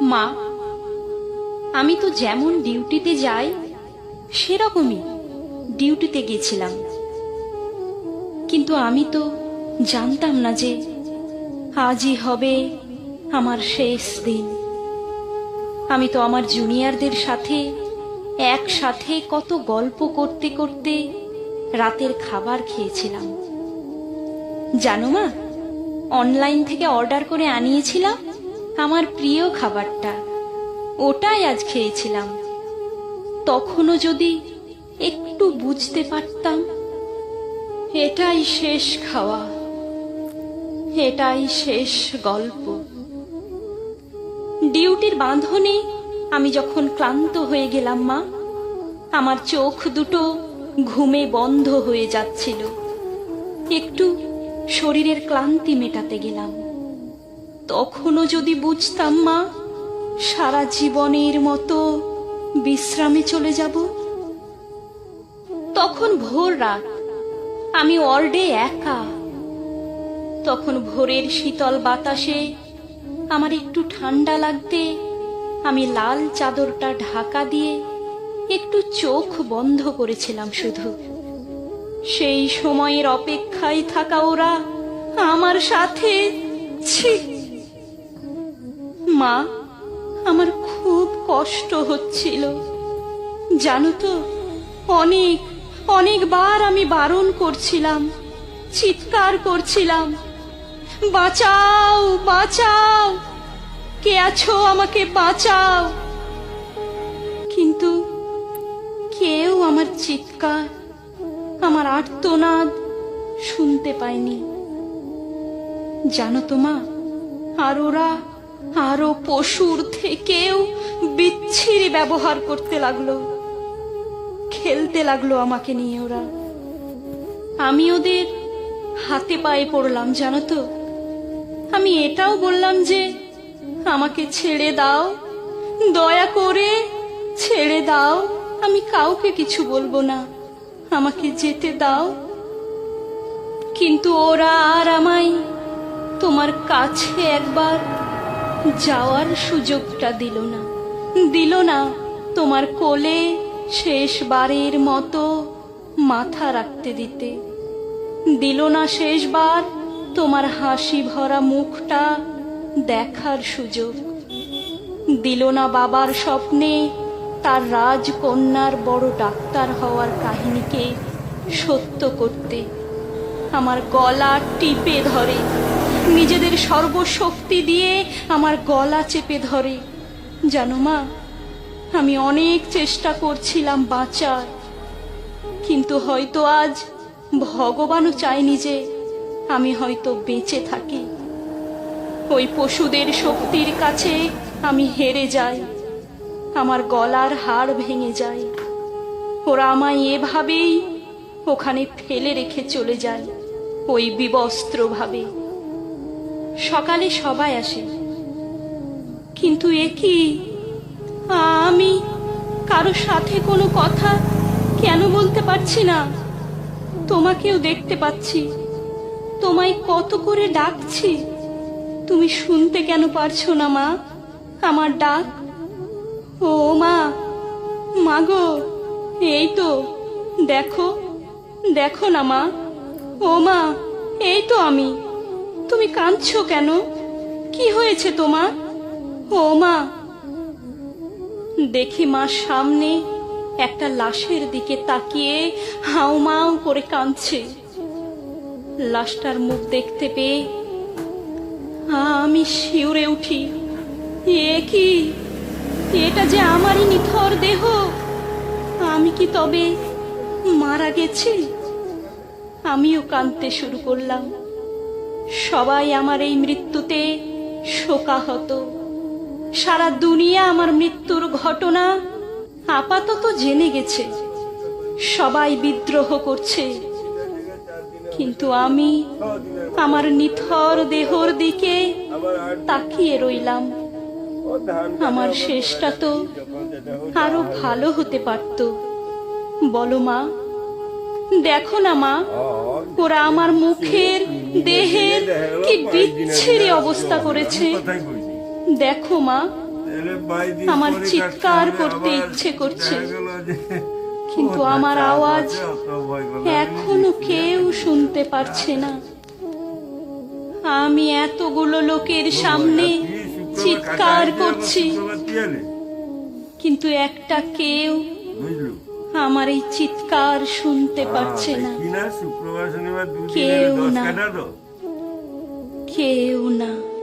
মা, আমি তো যেমন ডিউটিতে যাই, সেরকমই ডিউটিতে গেছিলাম। কিন্তু আমি তো জানতাম না যে আজই হবে আমার শেষ দিন। আমি তো আমার জুনিয়রদের সাথে একসাথে কত গল্প করতে করতে রাতের খাবার খেয়েছিলাম। জানো মা অনলাইন থেকে অর্ডার করে আনিয়েছিলাম আমার প্রিয় খাবারটা। ওটাই আজ খেয়েছিলাম। তখনও যদি একটু বুঝতে পারতাম, এটাই শেষ খাওয়া। এটাই শেষ গল্প। ডিউটির বাঁধনে আমি যখন ক্লান্ত হয়ে গেলাম মা, আমার চোখ দুটো ঘুমে বন্ধ হয়ে যাচ্ছিল। একটু শরীরের ক্লান্তি মেটাতে গেলাম। তখনও যদি বুঝতাম, মা, সারা জীবনের মতো বিশ্রামে চলে যাব। তখন ভোর রাত, আমি ওয়ার্ডে একা। তখন ভোরের শীতল বাতাসে আমার একটু ঠান্ডা লাগতে, আমি লাল চাদরটা ঢাকা দিয়ে একটু চোখ বন্ধ করেছিলাম শুধু। সেই সময়ের অপেক্ষায় থাকা ওরা আমার সাথে। মা, আমার খুব কষ্ট হচ্ছিল। জানো তো, অনেক, অনেকবার আমি বারণ করছিলাম, চিৎকার করছিলাম। বাঁচাও বাঁচাও, কে আছো আমাকে বাঁচাও। কিন্তু কেউ আমার চিৎকার আমার আর্তনাদ শুনতে পায়নি জানো তো মা, আর ওরা আরও পশুর থেকেও বিচ্ছিরি ব্যবহার করতে লাগল। খেলতে লাগল আমাকে নিয়ে ওরা। আমি ওদের হাতে পায়ে পড়লাম, জানো তো। আমি এটাও বললাম যে, আমাকে ছেড়ে দাও, দয়া করে ছেড়ে দাও, আমি কাউকে কিছু বলব না। আমাকে যেতে দাও। কিন্তু ওরা আর আমায় তোমার কাছে একবার যাওয়ার সুযোগটা দিল না। দিল না তোমার কোলে শেষবারের মতো মাথা রাখতে দিতে। দিল না শেষবার তোমার হাসি ভরা মুখটা দেখার সুযোগ। দিল না বাবার স্বপ্নে তার রাজকন্যার বড় ডাক্তার হওয়ার কাহিনীকে সত্য করতে, আমার গলা টিপে ধরে, নিজেদের সর্বশক্তি দিয়ে আমার গলা চেপে ধরে। জানো মা, আমি অনেক চেষ্টা করছিলাম বাঁচার, কিন্তু হয়তো আজ ভগবানও চায়নি যে আমি হয়তো বেঁচে থাকি। ওই পশুদের শক্তির কাছে আমি হেরে যাই। আমার গলার হাড় ভেঙে যায়। ওরা আমায় এভাবেই ওখানে ফেলে রেখে চলে যায়, ওই বিবস্ত্রভাবে। সকালে সবাই আসে। কিন্তু এ কি? আমি কারও সাথে কোনো কথা কেন বলতে পারছি না? তোমাকেও দেখতে পাচ্ছি। তোমায় কত করে ডাকছি? তুমি শুনতে কেন পারছ না, মা? আমার ডাক ও মা মাগো এই তো, দেখো দেখো না মা। ও মা, এই তো আমি, তুমি কাঁদছো কেন? কি হয়েছে তোমার? ও মা, দেখি মা সামনে একটা লাশের দিকে তাকিয়ে হাউমাউ করে কাঁদছে। লাশটার মুখ দেখতে পেয়ে আমি শিউরে উঠি। এ কি? এটা যে আমারই নিথর দেহ, আমি কি তবে মারা গেছি? আমিও কাঁদতে শুরু করলাম। সবাই আমার এই মৃত্যুতে শোকাহত। সারা দুনিয়া আমার মৃত্যুর ঘটনা আপাতত জেনে গেছে। সবাই বিদ্রোহ করছে। কিন্তু আমি আমার নিথর দেহর দিকে তাকিয়ে রইলাম। আমার শেষটা তো আরও ভালো হতে পারত। বলো মা, দেখো না মা, ওরা আমার মুখের, দেহের কি বিচ্ছিরি অবস্থা করেছে। দেখো মা, আমার চিৎকার করতে ইচ্ছে করছে। কিন্তু আমার আওয়াজ এখনও কেউ শুনতে পারছে না। আমি এতগুলো লোকের সামনে চিৎকার করছি। কিন্তু একটা কেউ আমার এই চিৎকার শুনতে পারছে না। কেউ না। কেউ না।